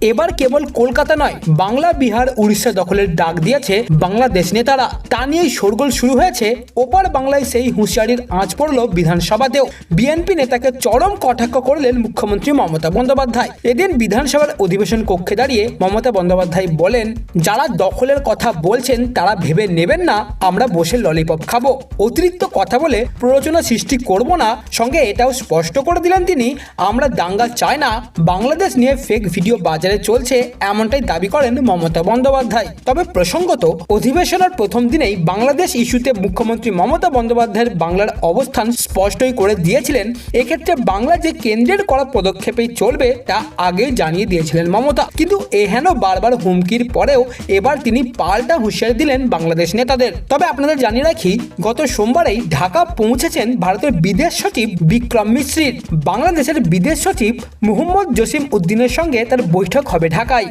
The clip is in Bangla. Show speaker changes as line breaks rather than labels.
এবার কেবল কলকাতা নয়, বাংলা, বিহার, উড়িষ্যা দখলের ডাক দিয়েছে বাংলাদেশ নেতারা। তা নিয়েই শোরগোল শুরু হয়েছে। ওপার বাংলায় সেই হুঁশিয়ারির আঁচ পড়ল বিধানসভাতেও। বিএনপি নেতাকে চরম কটাক্ষ করলেন মুখ্যমন্ত্রী মমতা বন্দ্যোপাধ্যায়। এদিন বিধানসভার অধিবেশন কক্ষে দাঁড়িয়ে মমতা বন্দ্যোপাধ্যায় বলেন, যারা দখলের কথা বলছেন, তারা ভেবে নেবেন না, আমরা বসে ললিপপ খাব। অতিরিক্ত কথা বলে প্ররোচনা সৃষ্টি করব না, সঙ্গে এটাও স্পষ্ট করে দিলেন তিনি, আমরা দাঙ্গা চাই না, বাংলাদেশ নিয়ে ফেক ভিডিও বাজারে চলছে এমনটাই দাবি করেন মমতা বন্দ্যোপাধ্যায়। তবে প্রসঙ্গত, অধিবেশনের প্রথম দিনেই বাংলাদেশ ইস্যুতে মুখ্যমন্ত্রী মমতা বন্দ্যোপাধ্যায়ের বাংলার অবস্থান স্পষ্টই করে দিয়েছিলেন। এক্ষেত্রে বাংলা যে কেন্দ্রের করা পদক্ষেপেই চলবে, তা আগেই জানিয়ে দিয়েছিলেন মমতা। কিন্তু এহেন বারবার হুমকির পরেও এবার তিনি পাল্টা হুঁশিয়ারি দিলেন বাংলাদেশ নেতাদের। তবে আপনাদের জানিয়ে রাখি, গত সোমবারেই ঢাকা পৌঁছেছেন ভারতের বিদেশ সচিব বিক্রম মিশ্রির। বাংলাদেশের বিদেশ সচিব মুহম্মদ জসিম উদ্দিনের সঙ্গে তার বৈঠক হবে ঢাকায়।